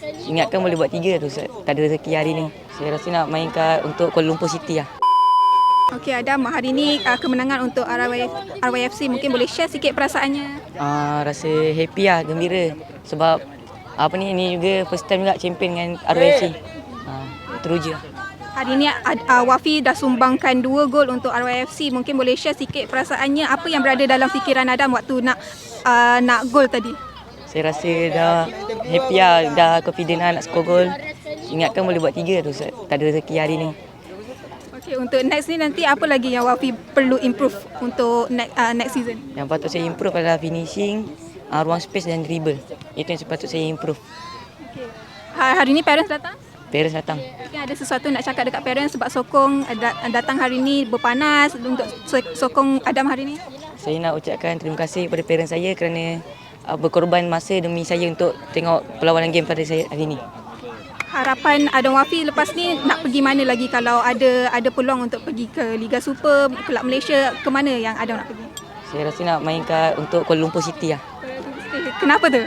Ingatkan boleh buat tiga tu Ustaz. Tak ada rezeki hari ni. Saya rasa nak main kat untuk Kuala Lumpur City lah. Okey Adam, hari ni uh, kemenangan untuk RYF, RYFC mungkin boleh share sikit perasaannya. Uh, rasa happy lah, gembira. Sebab apa ni, ni juga first time juga champion dengan RYFC. Uh, teruja. Hari ni uh, Wafi dah sumbangkan dua gol untuk RYFC. Mungkin boleh share sikit perasaannya apa yang berada dalam fikiran Adam waktu nak uh, nak gol tadi. Saya rasa dah happy lah, dah confident lah nak score gol. Ingatkan boleh buat tiga tu. Tak ada rezeki hari ni. Okey, untuk next ni nanti apa lagi yang Wafi perlu improve untuk next, uh, next season? Yang patut saya improve adalah finishing, uh, ruang space dan dribble. Itu yang sepatut saya improve. Okay. Hari ni parents datang? Parents datang. Mungkin ada sesuatu nak cakap dekat parents sebab sokong dat- datang hari ni berpanas untuk so- sokong Adam hari ni? Saya nak ucapkan terima kasih kepada parents saya kerana uh, berkorban masa demi saya untuk tengok perlawanan game pada saya hari ini. Harapan Adam Wafi lepas ni nak pergi mana lagi kalau ada ada peluang untuk pergi ke Liga Super, Kelab Malaysia, ke mana yang Adam nak pergi? Saya rasa nak main kat untuk Kuala Lumpur City lah. Kenapa tu?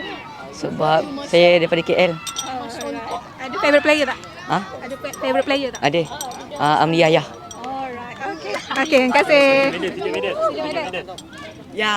Sebab saya daripada KL. Ada favourite player tak? Ha? Ada fa- favourite player tak? Ada. Uh, Amli Yahya. Alright, okay. Okay, terima kasih. Ya.